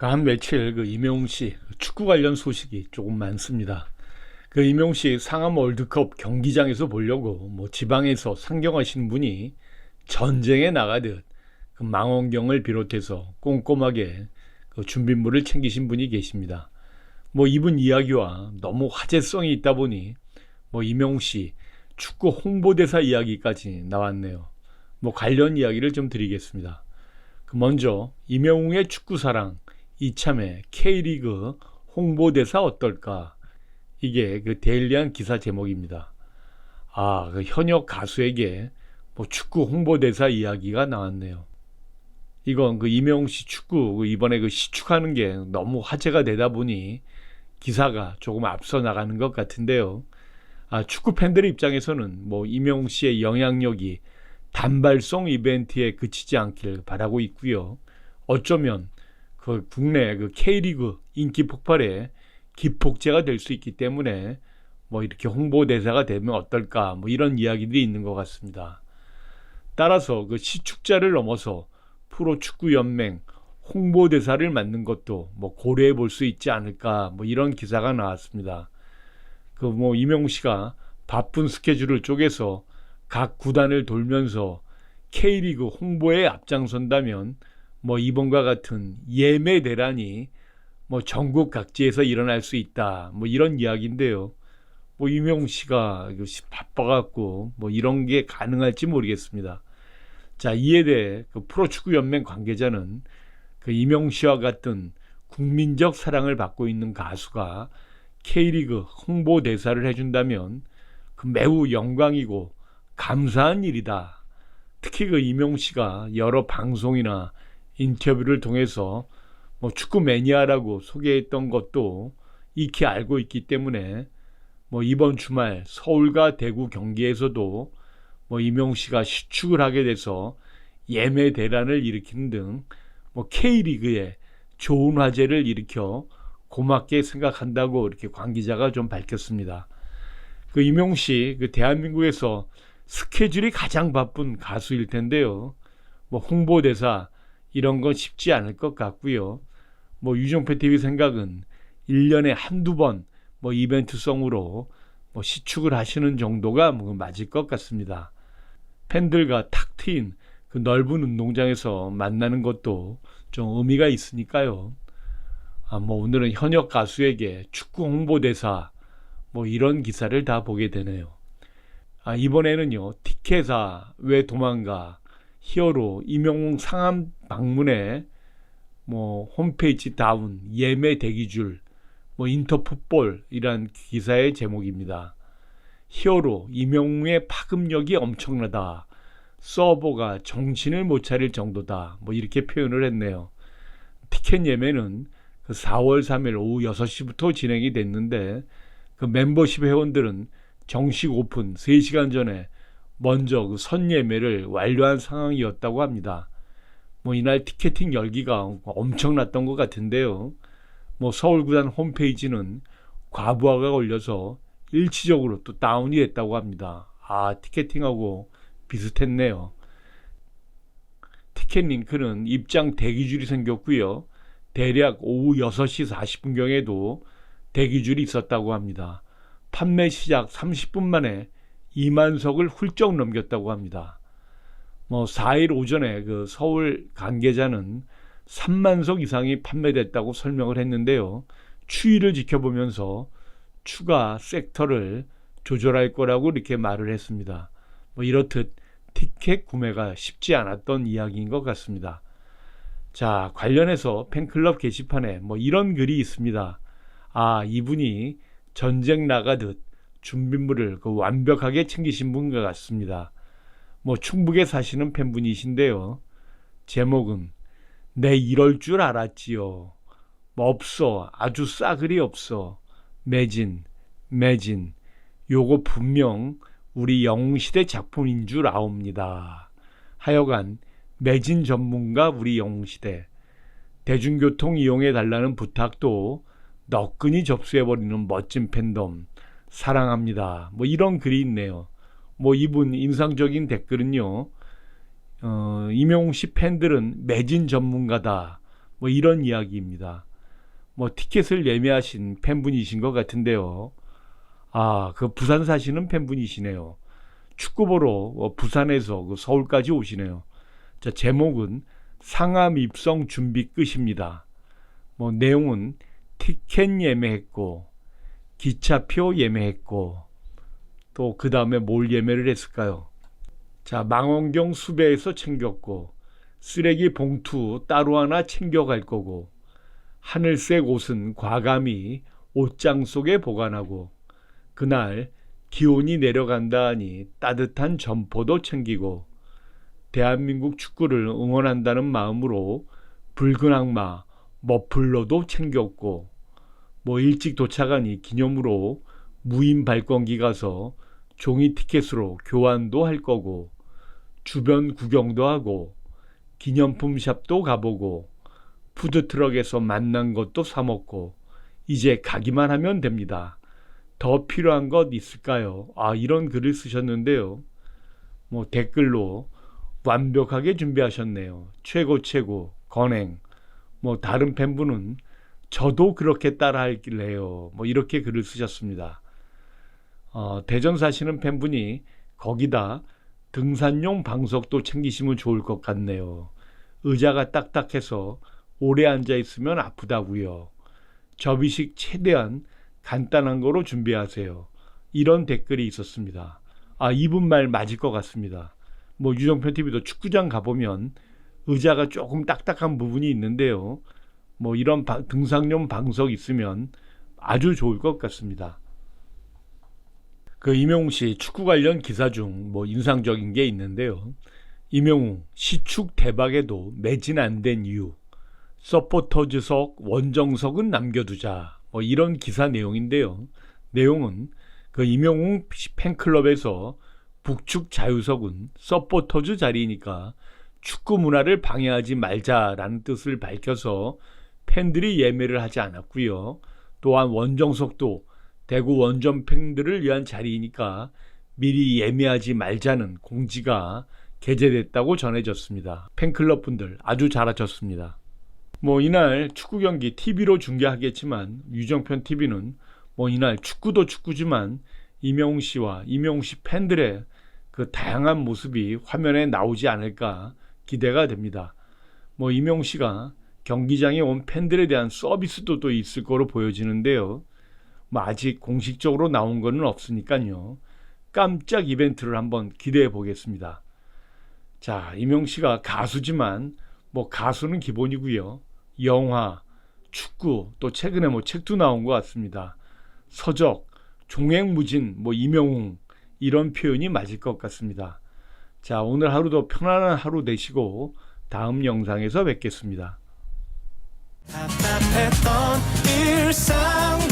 그한 며칠 그 이명웅 씨 축구 관련 소식이 조금 많습니다. 그 이명웅 씨 상암 월드컵 경기장에서 보려고 뭐 지방에서 상경하신 분이 전쟁에 나가듯 그 망원경을 비롯해서 꼼꼼하게 그 준비물을 챙기신 분이 계십니다. 뭐 이분 이야기와 너무 화제성이 있다 보니 뭐 이명웅 씨 축구 홍보대사 이야기까지 나왔네요. 뭐 관련 이야기를 좀 드리겠습니다. 그 먼저 이명웅의 축구 사랑 이참에 K리그 홍보대사 어떨까? 이게 그 데일리한 기사 제목입니다. 아, 그 현역 가수에게 뭐 축구 홍보대사 이야기가 나왔네요. 이건 그 이명웅 씨 축구 그 이번에 그 시축하는 게 너무 화제가 되다 보니 기사가 조금 앞서 나가는 것 같은데요. 아, 축구 팬들의 입장에서는 뭐 이명웅 씨의 영향력이 단발성 이벤트에 그치지 않길 바라고 있고요. 어쩌면 그 국내 그 K리그 인기 폭발에 기폭제가 될 수 있기 때문에 뭐 이렇게 홍보 대사가 되면 어떨까 뭐 이런 이야기들이 있는 것 같습니다. 따라서 그 시축자를 넘어서 프로 축구 연맹 홍보 대사를 맡는 것도 뭐 고려해 볼 수 있지 않을까 뭐 이런 기사가 나왔습니다. 그 뭐 이명우 씨가 바쁜 스케줄을 쪼개서 각 구단을 돌면서 K리그 홍보에 앞장선다면 뭐 이번과 같은 예매 대란이 뭐 전국 각지에서 일어날 수 있다. 뭐 이런 이야기인데요. 뭐 이명웅 씨가 이것이 바빠갖고 뭐 이런 게 가능할지 모르겠습니다. 자 이에 대해 그 프로축구 연맹 관계자는 그 이명웅 씨와 같은 국민적 사랑을 받고 있는 가수가 K리그 홍보 대사를 해준다면 그 매우 영광이고 감사한 일이다. 특히 그 이명웅 씨가 여러 방송이나 인터뷰를 통해서 뭐 축구 매니아라고 소개했던 것도 익히 알고 있기 때문에 뭐 이번 주말 서울과 대구 경기에서도 뭐 이명웅 씨가 시축을 하게 돼서 예매 대란을 일으키는 등 뭐 K리그에 좋은 화제를 일으켜 고맙게 생각한다고 이렇게 관계자가 좀 밝혔습니다. 그 이명웅 씨그 대한민국에서 스케줄이 가장 바쁜 가수일 텐데요. 뭐 홍보대사 이런 건 쉽지 않을 것 같고요. 뭐 유종표 TV 생각은 1년에 한두 번 뭐 이벤트성으로 뭐 시축을 하시는 정도가 뭐 맞을 것 같습니다. 팬들과 탁 트인 그 넓은 운동장에서 만나는 것도 좀 의미가 있으니까요. 아, 뭐 오늘은 현역 가수에게 축구 홍보대사 뭐 이런 기사를 다 보게 되네요. 아, 이번에는요, 티켓사 왜 도망가 히어로 임영웅 상암 방문에 뭐 홈페이지 다운 예매 대기 줄 뭐 인터 풋볼 이란 기사의 제목입니다. 히어로 임영웅의 파급력이 엄청나다. 서버가 정신을 못 차릴 정도다. 뭐 이렇게 표현을 했네요. 티켓 예매는 그 4월 3일 오후 6시부터 진행이 됐는데 그 멤버십 회원들은 정식 오픈 3시간 전에 먼저 그 선예매를 완료한 상황이었다고 합니다. 뭐 이날 티켓팅 열기가 엄청났던 것 같은데요. 뭐 서울구단 홈페이지는 과부하가 걸려서 일치적으로 또 다운이 됐다고 합니다. 아 티켓팅하고 비슷했네요. 티켓 링크는 입장 대기줄이 생겼고요. 대략 오후 6시 40분경에도 대기줄이 있었다고 합니다. 판매 시작 30분 만에 2만석을 훌쩍 넘겼다고 합니다. 뭐 4일 오전에 그 서울 관계자는 3만석 이상이 판매됐다고 설명을 했는데요. 추이를 지켜보면서 추가 섹터를 조절할 거라고 이렇게 말을 했습니다. 뭐 이렇듯 티켓 구매가 쉽지 않았던 이야기인 것 같습니다. 자, 관련해서 팬클럽 게시판에 뭐 이런 글이 있습니다. 아, 이분이 전쟁 나가듯 준비물을 그 완벽하게 챙기신 분 같습니다. 뭐 충북에 사시는 팬분이신데요. 제목은 내 이럴 줄 알았지요. 뭐 없어. 아주 싸그리 없어. 매진, 매진. 요거 분명 우리 영웅시대 작품인 줄 아옵니다. 하여간 매진 전문가 우리 영웅시대. 대중교통 이용해 달라는 부탁도 너끈히 접수해버리는 멋진 팬덤. 사랑합니다. 뭐 이런 글이 있네요. 뭐 이분 인상적인 댓글은요. 어, 임용웅 씨 팬들은 매진 전문가다. 뭐 이런 이야기입니다. 뭐 티켓을 예매하신 팬분이신 것 같은데요. 아, 그 부산 사시는 팬분이시네요. 축구 보러 어, 부산에서 그 서울까지 오시네요. 자, 제목은 상암 입성 준비 끝입니다. 뭐 내용은 티켓 예매했고 기차표 예매했고 또 그 다음에 뭘 예매를 했을까요? 자, 망원경 수배에서 챙겼고 쓰레기 봉투 따로 하나 챙겨갈 거고 하늘색 옷은 과감히 옷장 속에 보관하고 그날 기온이 내려간다 하니 따뜻한 점포도 챙기고 대한민국 축구를 응원한다는 마음으로 붉은 악마 머플러도 챙겼고 뭐 일찍 도착하니 기념으로 무인 발권기 가서 종이 티켓으로 교환도 할 거고 주변 구경도 하고 기념품 샵도 가보고 푸드트럭에서 만난 것도 사 먹고 이제 가기만 하면 됩니다. 더 필요한 것 있을까요? 아, 이런 글을 쓰셨는데요. 뭐 댓글로 완벽하게 준비하셨네요. 최고 최고 건행. 뭐 다른 팬분은 저도 그렇게 따라 할길래요. 뭐 이렇게 글을 쓰셨습니다. 어, 대전 사시는 팬분이 거기다 등산용 방석도 챙기시면 좋을 것 같네요. 의자가 딱딱해서 오래 앉아 있으면 아프다고요. 접이식 최대한 간단한 거로 준비하세요. 이런 댓글이 있었습니다. 아, 이분 말 맞을 것 같습니다. 뭐 유정편 TV도 축구장 가보면 의자가 조금 딱딱한 부분이 있는데요. 뭐 이런 바- 등산용 방석 있으면 아주 좋을 것 같습니다. 그 이명웅 씨 축구 관련 기사 중 뭐 인상적인 게 있는데요. 이명웅 시축 대박에도 매진 안 된 이유. 서포터즈석 원정석은 남겨두자. 뭐 이런 기사 내용인데요. 내용은 그 이명웅 팬클럽에서 북축 자유석은 서포터즈 자리니까 축구 문화를 방해하지 말자라는 뜻을 밝혀서 팬들이 예매를 하지 않았고요. 또한 원정석도 대구 원정 팬들을 위한 자리이니까 미리 예매하지 말자는 공지가 게재됐다고 전해졌습니다. 팬클럽 분들 아주 잘하셨습니다. 뭐 이날 축구 경기 TV로 중계하겠지만 유정편 TV는 뭐 이날 축구도 축구지만 이명웅 씨와 이명웅 씨 팬들의 그 다양한 모습이 화면에 나오지 않을까 기대가 됩니다. 뭐 이명웅 씨가 경기장에 온 팬들에 대한 서비스도 또 있을 거로 보여지는데요. 뭐 아직 공식적으로 나온 거는 없으니까요. 깜짝 이벤트를 한번 기대해 보겠습니다. 자, 이명 씨가 가수지만 뭐 가수는 기본이고요. 영화, 축구, 또 최근에 뭐 책도 나온 것 같습니다. 서적, 종횡무진, 뭐 이명웅 이런 표현이 맞을 것 같습니다. 자, 오늘 하루도 편안한 하루 되시고 다음 영상에서 뵙겠습니다. 답답했던 일상